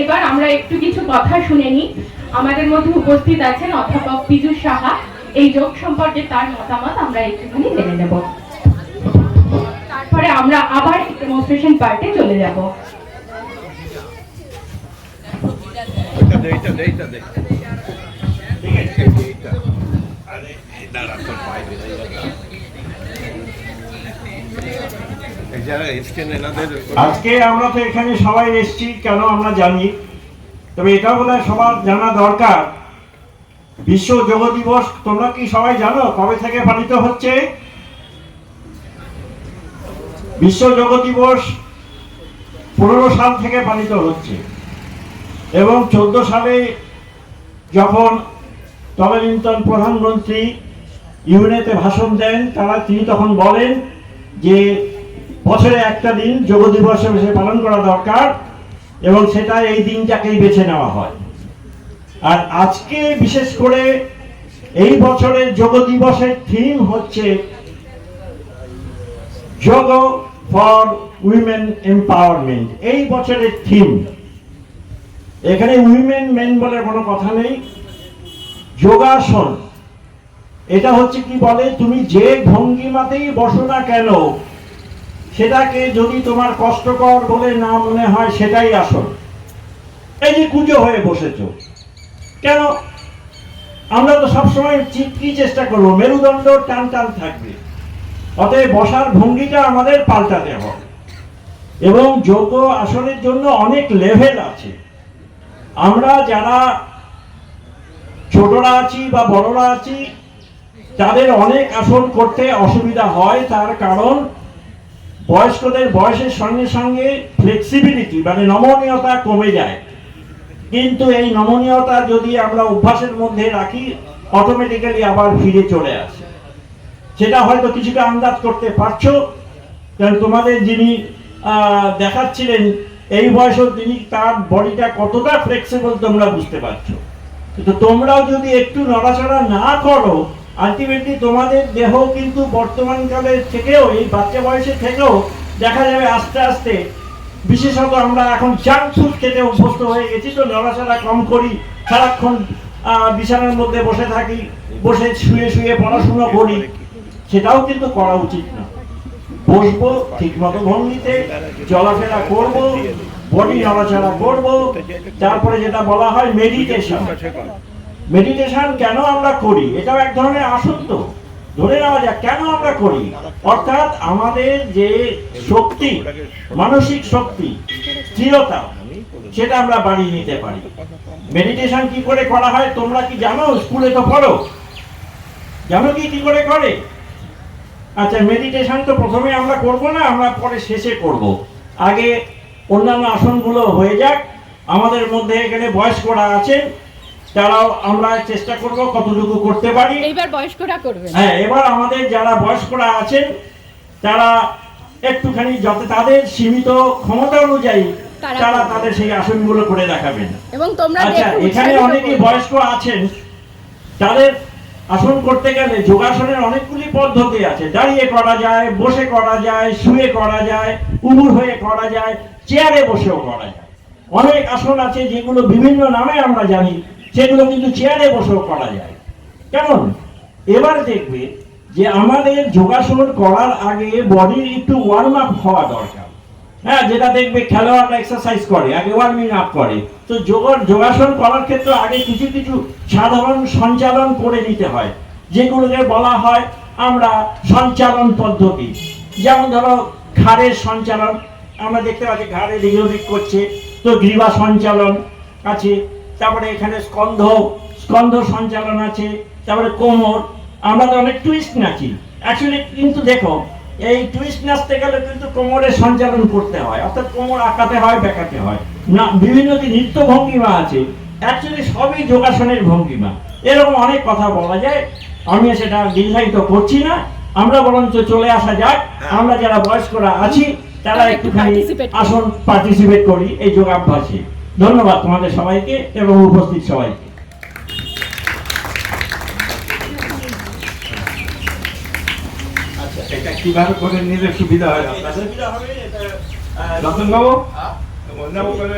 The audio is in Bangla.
এবার আমরা একটু কিছু কথা শুনে নিই। আমাদের মধ্যে উপস্থিত আছেন অধ্যাপক পীযুষ সাহা। এই যোগ সম্পর্কে তার মতামত আমরা একটুখানি জেনে নেব। তারপরে আমরা আবার ডেমনস্ট্রেশন পার্টে চলে যাব। আজকে আমরা তো এখানে সবাই এসেছি, কেন আমরা জানি? তবে এটা বোধ সবার জানা দরকার। বিশ্ব যোগ দিবস, তোমরা কি সবাই জানো কবে থেকে পালিত হচ্ছে? বিশ্ব যোগ দিবস পনেরো সাল থেকে পালিত হচ্ছে এবং চোদ্দ সালে যখন তদানীন্তন প্রধানমন্ত্রী ইউনেতে ভাষণ দেন, তারা তিনি তখন বলেন যে বছরে একটা দিন যোগ দিবস হিসেবে পালন করা দরকার এবং সেটা এই দিনটাকেই বেছে নেওয়া হয়। আর আজকে বিশেষ করে এই বছরের যোগ দিবসের থিম হচ্ছে যোগ ফর উইমেন এম্পাওয়ারমেন্ট এই বছরের থিম এখানে উইমেন মেন বলে কোনো কথা নেই। যোগাসন। এটা হচ্ছে কি বলে, তুমি যে ভঙ্গিমাতেই বসো না কেন সেটাকে যদি তোমার কষ্টকর বলে না মনে হয়, সেটাই আসল। এই যে কুজো হয়ে বসেছো। কেন? আমরা তো সবসময় কি চেষ্টা করব, মেরুদণ্ড টান টান থাকবে। অতএব বসার ভঙ্গিটা আমাদের পাল্টাতে হবে। এবং যোগ আসনের জন্য অনেক লেভেল আছে, আমরা যারা ছোটরা আছি বা বড়রা আছি, তাদের অনেক আসন করতে অসুবিধা হয়, তার কারণ বয়স্কদের বয়সের সঙ্গে সঙ্গে ফ্লেক্সিবিলিটি মানে নমনীয়তা কমে যায়। কিন্তু এই নমনীয়তা যদি আমরা অভ্যাসের মধ্যে রাখি অটোমেটিক্যালি আবার ফিরে চলে আসে। সেটা হয়তো কিছুটা আন্দাজ করতে পারছ, কারণ তোমাদের যিনি দেখাচ্ছিলেন, এই বয়সেও তিনি তার বডিটা কতটা ফ্লেক্সিবল তোমরা বুঝতে পারছ। কিন্তু তোমরাও যদি একটু নড়াচড়া না করো আলটিমেটলি তোমাদের দেহ কিন্তু বর্তমানকালের থেকেও, এই বাচ্চা বয়সে থেকেও দেখা যাবে আস্তে আস্তে। বিশেষত আমরা এখন জাঙ্ক ফুড খেতে অভ্যস্ত হয়ে গেছি, তো নড়াচড়া কম করি, সারাক্ষণ বিছানার মধ্যে বসে থাকি, বসে শুয়ে শুয়ে পড়াশুনো করি, সেটাও কিন্তু করা উচিত না। বসবো ঠিক মতো ভঙ্গিতে চলাফেরা করব বডি নড়াচড়া করব, তারপরে যেটা বলা হয় মেডিটেশন মেডিটেশন কেন আমরা করি? এটাও এক ধরনের আসন তো ধরে নেওয়া যাক, কেন আমরা করি? অর্থাৎ আমাদের যে শক্তি, মানসিক শক্তি, স্থিরতা, সেটা আমরা বাড়িয়ে নিতে পারি। মেডিটেশন কি করে করা হয়? তোমরা কি জানো? স্কুলে তো পড়ো। জানো কি কি করে করে? আচ্ছা মেডিটেশন তো প্রথমে আমরা করব না, আমরা পরে শেষে করব। আগে অন্যান্য আসনগুলো হয়ে যাক। আমাদের মধ্যে এখানে বয়স্করা আছেন। তারাও আমরা চেষ্টা করব কতটুকু করতে পারি। এইবার বয়স্করা করবেন হ্যাঁ এবার আমাদের যারা বয়স্করা আছেন তারা একটুখানি যাতে তাদের সীমিত ক্ষমতা অনুযায়ী তারা তাদের সেই আসনগুলো করে দেখাবেন। এবং তোমরা আচ্ছা এখানে অনেকেই বয়স্ক আছেন তাদের আসন করতে গেলে যোগাসনের অনেকগুলি পদ্ধতি আছে। দাঁড়িয়ে করা যায় বসে করা যায় শুয়ে করা যায় উবুর হয়ে করা যায় চেয়ারে বসেও করা যায়। অনেক আসন আছে যেগুলো বিভিন্ন নামে আমরা জানি সেগুলো কিন্তু চেয়ারে বসেও করা যায়। কেমন? এবার দেখবে যে আমাদের যোগাসন করার আগে বডির একটু ওয়ার্ম আপ হওয়া দরকার। হ্যাঁ যেটা দেখবে খেলোয়াড়রা এক্সারসাইজ করে, আগে ওয়ার্মিং আপ করে। তো যোগ যোগাসন করার ক্ষেত্রে আগে কিছু কিছু সাধারণ সঞ্চালন করে নিতে হয়। যেগুলোকে বলা হয় আমরা সঞ্চালন পদ্ধতি। যেমন ধরো, ঘাড়ের সঞ্চালন। আমরা দেখতে পাচ্ছি ঘাড়ে দিক করছে, তো গ্রীবা সঞ্চালন আছে। তারপরে এখানে স্কন্ধ স্কন্ধ সঞ্চালন আছে তারপরে কোমর আমরা তো অনেক টুইস্ট নাচি। অ্যাকচুয়ালি কিন্তু দেখো এই টুইস্ট নাচতে গেলে কিন্তু কোমরের সঞ্চালন করতে হয় অর্থাৎ কোমর আঁকাতে হয় বেঁকাতে হয়। না বিভিন্ন যে নৃত্য ভঙ্গিমা আছে অ্যাকচুয়ালি সবই যোগাসনের ভঙ্গিমা। এরকম অনেক কথা বলা যায় আমি সেটা দীর্ঘায়িত করছি না। আমরা বরঞ্চ চলে আসা যাক আমরা যারা বয়স্করা আছি তারা তারা একটুখানি আসন পার্টিসিপেট করি এই যোগাভ্যাসে। ধন্যবাদ তোমাদের সবাইকে এবং উপস্থিত সবাইকে। আচ্ছা এটা কীভাবে করে নিলে সুবিধা হয় আপনাদের? সুবিধা হবে আহ, রতন বাবু করে